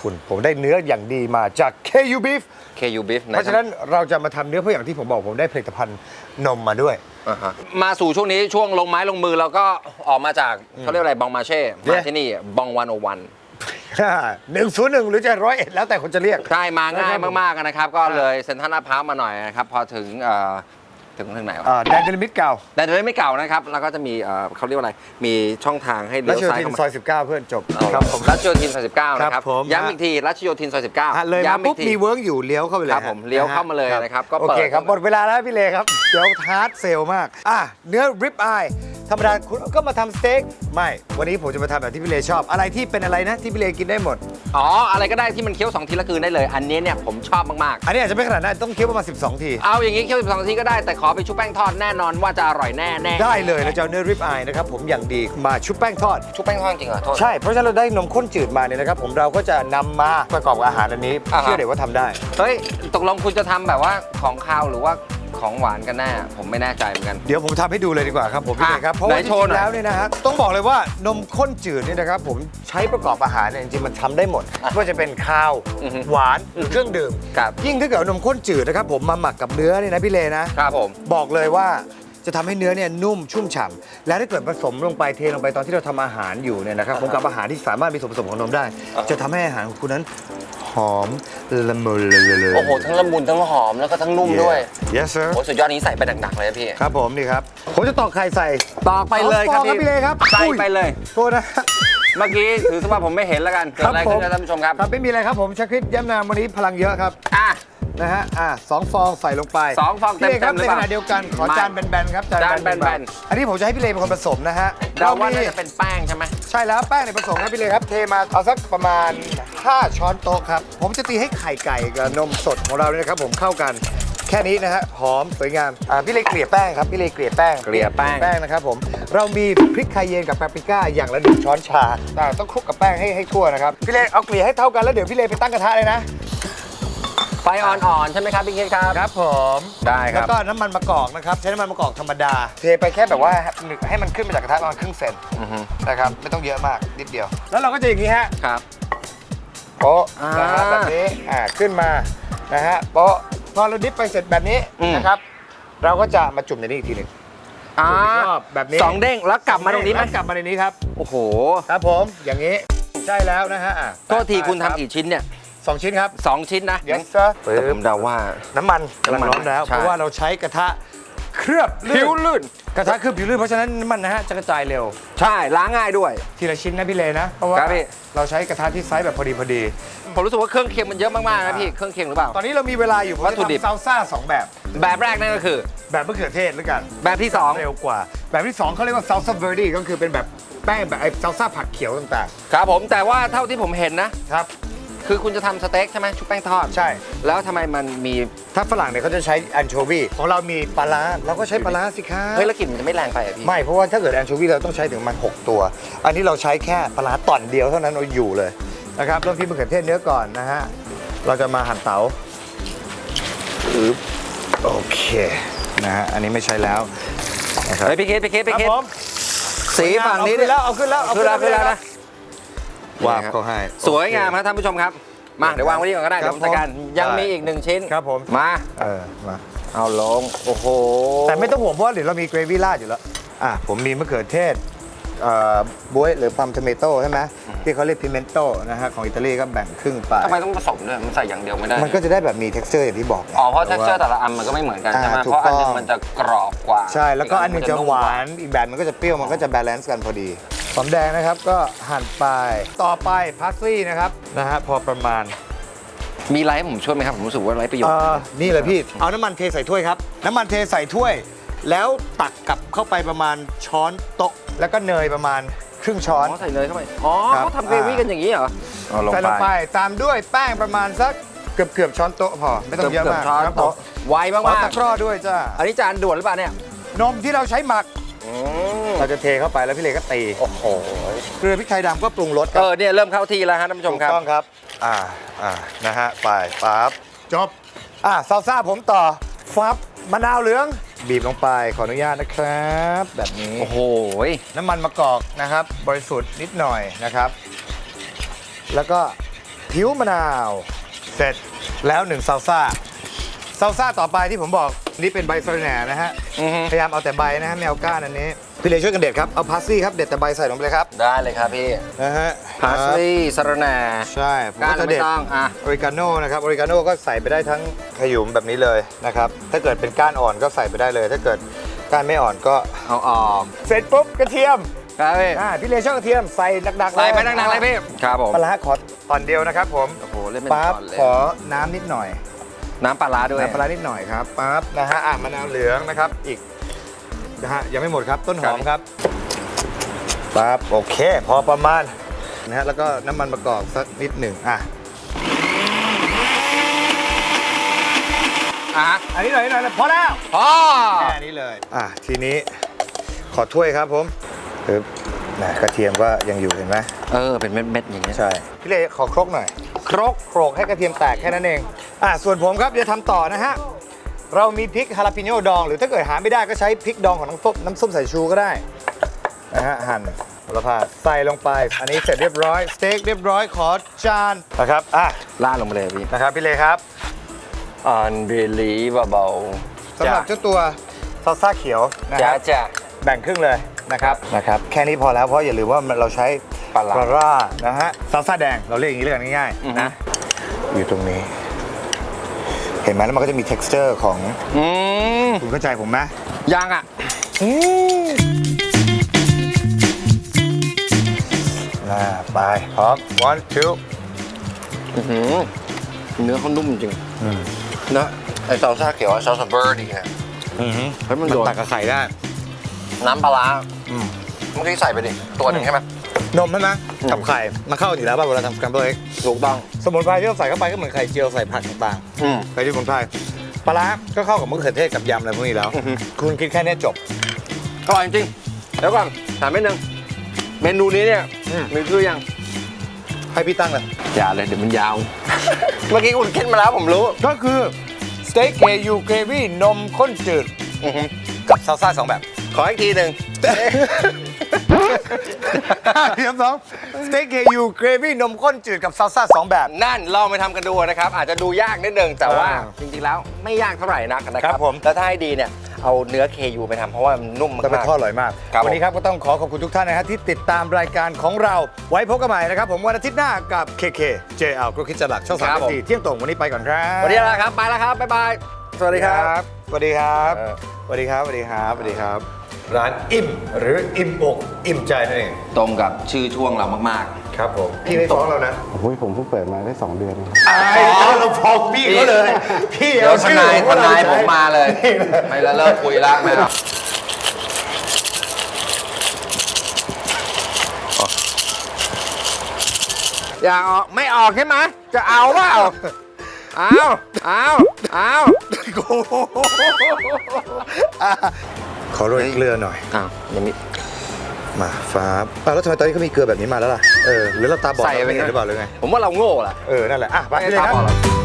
คุณ ผมได้เนื้ออย่างดีมาจาก KU Beef KU Beef เพราะฉะนั้นเราจะมาทำเนื้อเพราะอย่างที่ผมบอกผมได้ผลิตภัณฑ์นมมาด้วย อ่าฮะมาสู่ช่วงนี้ช่วงลงไม้ลงมือเราก็ออกมาจากเขาเรียกอะไรบองมาเช่เนี่มาย ที่นี่บองวันโอวันหนึ่งศูนย์หนึ่งหรือจะร้อยเอ็ดแล้วแต่คนจะเรียก ใช่มาง่ายนะครับผมมากๆนะครับ ก็เลยเซ็นทรัลลาดพร้าวมาหน่อยนะครับ พอถึงเอ่อ ถึงถึงไหนวะอ่าแดนเดลิมิตเก่าแต่จะไม่เก่านะครับ แล้วก็จะมีเอ่อเขาเรียกว่าอะไร มีช่องทางให้รัเลี้ยวชโยซ้ายธินเข้าซมาอย 19 เพื่อนจบคครัรับบผผมมรัชโยธินซอย19 นะครับครับผม ย้ำอีกทีรัชโยธินซอยอะ19เลยมาย้ำอีปุ๊บกที มีเวิร์กอยู่เลี้ยวเข้าไปเลยครับฮะผมเลี้ยวเข้ามาเลยฮนะครับก็โอเปิดเคครับหมดเวลาแล้วพี่เลครับ เดี๋ยวฮาร์ดเซลมาก อะเนื้อริบอาย ธรรมดาคุณก็มาทำสเต็กไม่ วันนี้ผมจะมาทำแบบที่พี่เลชอบ อะไรที่เป็นอะไรนะที่พี่เลกินได้หมด อ๋อ อะไรก็ได้ที่มันเคี้ยวสองทีละคืนได้เลย อันนี้เนี่ยผมชอบมาก อันนี้อาจจะไม่ขนาดนั้นต้องเคี้ยวประมาณ12 ที ๆ เอาอย่างนี้เคี้ยว12ทีก็ได้แต่ขอไปชุบแป้งทอดแน่นอนว่าจะอร่อยแน่แน่ได้เลยเราจะเอาเนื้อริบอายนะครับผมอย่างดีมาชุบแป้งทอด ชุบแป้งทอดจริงเหรอโทษ ใช่ เพราะฉะนั้นเราได้นมข้นจืดมาเนี่ยนะครับผมเราก็จะนำมาประกอบกับอาหารอันนี้อ่าฮะ เชื่อเดี๋ยวว่าทำได้ เฮ้ยตกลงคุณจะทำแบบว่าของคาวหรือว่า ของหวานกันแน่ผมไม่แน่ใจเหมือนกัน เดี๋ยวผมทำให้ดูเลยดีกว่าครับผมพี่อะเอกครับเพราะว่าไหนจโชว์ริงหน่อย ๆแล้วเนี่ยนะฮะต้องบอกเลยว่านมข้นจืดเนี่ยนะครับผมใช้ประกอบอาหารเนี่ยจริงๆมันทำได้หมดไม่ว่าจะเป็นข้าวอือฮึหวานหรือเครื่องดื่ม ครับยิ่งถ้าเกิดเอานมข้นจืดนะครับผมมาหมักกับเนื้อเนี่ยนะพี่เลนะ ครับผม บอกเลยว่าจะทำให้เนื้อเนี่ยนุ่มชุ่มฉ่ำและถ้าเกิดผสมลงไปเทลงไปตอนที่เราทำอาหารอยู่เนี่ยนะครับผมกับอาหารที่สามารถมีส่วนผสมของนมได้อ่าฮะจะทำให้อาหารของคุณนั้นห อมละมุนเลยเลยโอ้โห ทั้งละมุนทั้งหอมแล้วก็ทั้งนุ่มด้วย yes sir โอ้สุดยอดนี้ใส่ไปหนักๆเลยนะพี่ ครับผมนี่ครับ ผมจะตอกไข่ใส่ตอกไปเลยครับพี่เลครับใส่ไปเลยโทษนะเมื่อกี้ถือซะว่าผมไม่เห็นแล้วกันเกิดอะไรขึ้นนะท่านผู้ชมครับครับไม่มีอะไรครับผมชาคริตย้ำนามวันนี้พลังเยอะครับอะนะฮะ อะสองฟองใส่ลงไปสองฟองเต็มๆพี่ลครับในขล่าณะเดียวกันขอจานแบนๆครับ จานแบนๆอันนี้ผมจะให้พี่เลเป็นคนผสมนะฮะเดาว่ามีน่าจะเป็นแป้งใช่ไหมใช่แล้วแป้งในยผสมครับพี่เลครับ เทมาเอาสักประมาณ 5 ช้อนโต๊ะครับ ผมจะตีให้ไข่ไก่กับนมสดของเราเนี่ยนะครับผมเข้ากัน แค่นี้นะฮะหอมสวยงามอ่าพี่เลเกลี่ยแป้งครับพี่เลเกลี่ยแป้งเกลี่ยแป้ง แป้งนะครับผมเรามีพริกไคเยนกับปาปริก้าอย่างละหนึ่งช้อนชาอ่าต้องคลุกกับแป้งให้ให้ทั่วนะครับพี่เลเอาเกลี่ยให้เท่ากันแล้วเดี๋ยวพี่เลไปตั้งกระทะเลยนะไฟอ่อนๆใช่ไหมครับพี่เคนครับ ครับผมได้ครับแล้วก็น้ำมันมะกอกนะครับใช้น้ำมันมะกอกธรรมดา เทไปแค่แบบว่าให้มันขึ้นมาจากกระทะประมาณครึ่งเซนอือฮึ นะครับไม่ต้องเยอะมากนิดเดียว แล้วเราก็จะอย่างนี้ฮะ ครับ โป๊ะอ่านะครับแบบนี้อ่าขึ้นมานะฮะโป๊ะพอเราดิฟไปเสร็จแบบนี้อืม นะครับ เราก็จะมาจุ่มในนี้อีกทีหนึ่ง อ่าชอบแบบนี้ สองเด้งแล้วกลับมาตรงนี้ไหมแล้วกลับมาในนี้ครับ โอ้โห ครับผมอย่างนี้ใช่แล้วนะฮะอะโทษทีคุณรับทำกี่ชิ้นเนี่ยสองชิ้นครับ สองชิ้นนะ yes sir แต่ผมเดาว่า น้ำมันกำลังร้อนแล้ว ใช่ เพราะว่าเราใช้กระทะ เคลือบผิวลื่น กระทะเคลือบผิวลื่นเพราะฉะนั้นน้ำมันนะฮะจะกระจายเร็ว ใช่ล้างง่ายด้วย ทีละชิ้นนะพี่เลนะ เพราะว่าครับพี่ เราใช้กระทะที่ไซส์แบบพอดีพอดี ผมรู้สึกว่าเครื่องเคียงมันเยอะมากๆนะพี่เครื่องเคียงหรือเปล่า ตอนนี้เรามีเวลาอยู่ผมวัตจะถุดิบทำซาลซ่าสองแบบ แบบแรกนั่นก็คือ แบบมะเขือเทศแล้วกันแบบที่สอง เร็วกว่า แบบที่สองเขาเรียกว่าซาลซ่าเวอร์ดี้ก็คือเป็นแบบแป้งแบบไอ้ซาลซ่าผักเขียวต่างครับผมแต่ว่าเท่าที่ผมเห็นนะ ๆ ครับ คือคุณจะทำสเต็กใช่ไหมชุบแป้งทอดใช่ แล้วทำไมมันมีถ้าฝรั่งเนี่ยเขาจะใช้แอนโชวีของเรามีปลาร้าเราก็ใช้ปลาร้าสิครับเฮ้ยแล้วกลิ่นมันจะไม่แรงไปอะพี่ ไม่เพราะว่าถ้าเกิดแอนโชวีเราต้องใช้ถึงมัน 6 ตัว อันนี้เราใช้แค่ปลาร้าต่อนเดียวเท่านั้นเราอยู่เลยนะครับเริ่มที่มะเขือเทศเนื้อก่อนนะฮะเราจะมาหั่นเต๋าอึ๊บโอเคนะฮะอันนี้ไม่ใช้แล้วนะครับ เฮ้ยพี่เคสพี่เคสพี่เคสครับผมสีฝั่งนี้เอาขึ้นแล้วเอาขึ้นแล้วเอาขึ้นแล้วขึ้นแล้วนะ วาบเขาให้ สวยงามครับท่านผู้ชมครับ มาเดี๋ยววางไว้นี่ก่อนก็ได้คเดี๋รัยบวผมจัดการผมยังได้มีอีกหนึ่งชิ้นครับผม มา เออมาเอาลง โอ้โหแต่ไม่ต้องห่วงเพราะว่าเดี๋ยวเรามีเกรวี่ราดอยู่แล้วอะผมมีมะเขือเทศเอ่อบวยหรือพัมทเมโต้ใช่ไหมที่เขาเรียกพิเมนโต้นะฮะของอิตาลีก็แบ่งครึ่งไป ทำไมต้องผสมด้วยมันใส่อย่างเดียวไม่ได้มันก็จะได้แบบมี t e x t อร์อย่างที่บอกไง อ๋อเพราะ texture แต่ละอันมันก็ไม่เหมือนกันใช่ไหมอ่าถูเพกราะอันหนึต้องงมันจะกรอบกว่าใช่ แล้วก็อันหนึงจะมหวากว่นอีกแบบมันก็จะเปรี้ยว มันก็จะบาลานซ์กันพอดีห อมแดงนะครับก็หั่นไปต่อไปพาสลีย์นะครับนะฮะพอประมาณมีอะไรให้ผมช่วยไหมครับ ผมรู้สึกว่าไร้ประโยชเอ่น์อนี่เลยพี่เอาน้ำมันเทใส่ถ้วยครับ น้ำมันเทใส่ถ้วย แล้วตักกลับเข้าไปประมาณช้อนโต๊ะ แล้วก็เนยประมาณครึ่งช้อ๋ออนใส่เนยเข้าไป อ๋อครับ เขาทำเกรวี่กันอย่างนี้เหรอ เอาลงใส่ลงไปไป ตามด้วยแป้งประมาณสักเกือบเกือบๆช้อนโต๊ะพอไม่ต้องเยอะกืบมากช้อนครับผโต๊ะมไวขอมากตะกร้อด้วยจ้าๆอันนี้จานด่วนหรือเปล่าเนี่ย นมที่เราใช้หมักอืม เราจะเทเข้าไปแล้วพี่เลก็ตีโอ้โหเกลือพริกไทยดำก็ปรุงรสคเอรับอเนี่ยเริ่มเข้าที่แล้วฮะท่านผู้ชมถูกครับ ต้องครับ อ่าอ่านะฮะไปปั๊บจบ อ่าซาลซ่าผมต่อฟับมะนาวเหลือง บีบลงไปขออนุญาตนะครับ แบบนี้ โอ้โหน้ำมันมะกอกนะครับ บริสุทธิ์นิดหน่อยนะครับ แล้วก็ผิวมะนาว เสร็จแล้วหนึ่งซาลซ่าซาลซ่าต่อไปที่ผมบอก นี่เป็นใบสะระแหน่นะฮะ อือฮึ พยายามเอาแต่ใบนะฮะไม่เอาก้านอันนี้ พี่เลช่วยกันเด็ดครับ เอาพาสซี่ครับ เด็ดแต่ใบใส่ลงไปเลยครับ ได้เลยครับพี่นะฮะพาสลีย์สะระแหน่ใช่ผมก้านก็เราจะไม่เด็ด ต้องอะ ออริกาโน่นะครับออริกาโน่ก็ใส่ไปได้ทั้งขยุมแบบนี้เลยนะครับ ถ้าเกิดเป็นก้านอ่อนก็ใส่ไปได้เลย ถ้าเกิดก้านไม่อ่อนก็ เอาออกเสร็จปุ๊บกระเทียมครับพี่อ่าพี่เลชอบกระเทียมใส่ดักๆเลยใส่ไปนักๆเลยพี่ครับผมปลาร้าขอตอนเดียวนะครับผมโอ้โหเล่นเป็นปั๊บตอนเลยขอน้ำนิดหน่อย น้ำปลาร้าด้วย น้ำปลาร้านิดหน่อยครับปั๊บนะฮะอะมะนาวเหลืองนะครับอีกนะฮะยังไม่หมดครับต้นหอมครับปั๊บโอเค พอประมาณนะฮะแล้วก็น้ำมันประกอบสักนิดหนึ่งอะอะอันนี้หน่อยนิดหน่อยพอแล้วพอแค่นี้เลยอะทีนี้ขอถ้วยครับผมปึ๊บนะกระเทียมก็ยังอยู่เห็นไหมเออเป็นเม็ดๆอย่างเงี้ยใช่พี่เลขอครกหน่อย ครกโขลกให้กระเทียมแตกแค่นั้นเองอะส่วนผมครับจะทำต่อนะฮะ เรามีพริกฮาลาปิโนดอง หรือถ้าเกิดหาไม่ได้ก็ใช้พริกดองของน้ำส้มน้ำส้มสายชูก็ได้นะฮะหั่นแล้วพาใส่ลงไป อันนี้เสร็จเรียบร้อยสเต็กเรียบร้อยขอจานนะครับอะลาดลงไปเลยพี่ นะครับพี่เลครับ unbelievable สำหรับเจ้าตัวซอสซ่าเขียวนะคจ้ารับจ้าแบ่งครึ่งเลยนะครับ นะครับ แค่นี้พอแล้วเพราะอย่าลืมว่าเราใช้ป ลาร้าร้านะฮะซอสซ่าแดงเราเรียกอย่างนี้เลยกันง่ายอือๆฮึนะอยู่ตรงนี้ เห็นไหมแล้วมันก็จะมี texture ของอืมคุณเข้าใจผมไหมยังอะอ่าไปพร้อม one two อื้อหือเนื้อเขานุ่มจริงอืมเนอะไอซอสชาเขียวซอสเบอร์ดีเนี่ยอืมเฮ้ยมันมันโดน ตักกับไข่ได้ น้ำปลาร้าอืม เมื่อกี้ใส่ไปดิ ตัวหนึ่งใช่ไหม นมใช่ไหมอืมกับไข่มันเข้าอยู่แล้วป่ะเวลาทำ scramble egg ถูกต้องสมุนไพรที่เราใส่เข้าไปก็เหมือนไข่เจียวใส่ผักต่างอืม ๆไข่ที่สมุนไพรปลาร้าก็เข้ากับมะเขือเทศกับยำอะไรพวกนี้แล้วอือฮึ คุณคิดแค่เนี้ยจบ อร่อยจริงๆแล้วก่อนถามนิดนึงเมนูนี้เนี่ยอืม มีชื่อยัง ให้พี่ตั้งเลยอย่าเลยเดี๋ยวมันยาว เมื่อกี้คุณคิดมาแล้วผมรู้ก็คือสเต็กเคยูเกรวี่นมข้นจืด อือหือกับซาลซ่าสองแบบ ขออีกทีหนึ่ง เทียมสองสเต็กเคยูเกรวี่นมข้นจืดกับซาลซ่าสองแบบ นั่นลองไปทำกันดูนะครับ อาจจะดูยากนิดนึงแต่ว่าอ่าจริงๆแล้วไม่ยากเท่าไหร่นักนะคครัรับบผม แล้วถ้าให้ดีเนี่ยเอาเนื้อ KU ไปทำเพราะว่ามันนุ่มจะเป็นมากทอดอร่อยมาก ครับ วันนี้ครับก็ต้องขอขอบคุณทุกท่านนะครับที่ติดตามรายการของเรา ไว้พบกันใหม่นะครับ ผมวันอาทิตย์หน้ากับ KK JL กรุคิดจรักช่องสามสี่เที่ยงตรงวันนี้ไปก่อนครับๆวันนี้ลาครับไปแล้วครับบ๊ายบายสวัสดีครับ สวัสดีครับ เออ สวัสดีครับ สวัสดีครับ สวัสดีครับ ร้านอิ่มหรืออิ่มอก อิ่มใจนั่นเองตรงกับชื่อช่วงเรามาก ครับผมพี่ไม่ฟ้องเรานะโอ้ยผมเพิ่งเปิดมาได้ 2 เดือนเองไอ้เราฟ้องพี่เขาเลยพี่ๆ เดี๋ยวเอาทชื่อนายของทนายเรผมใช้มาเลย นี่เลยไม่แล้วเลิกคุยละไม่เอาอยากออกไม่ออกใช่ไหมจะเอาเปล่าเอาเอาเอา โอ้โหอะ ขอโรยเกลือหน่อย อ้าวยังมี มาฟ้าอะแล้วทำไมตอนนี้เขามีเกลือแบบนี้มาแล้วล่ะ เออ หรือเราตาบอดใส่เราไป ไม่เห็นหรือเปล่าหรือไง ผมว่าเราโง่แหละเออ นั่นแหละ อะไปไม่เลยได้คตารับบอดหรอก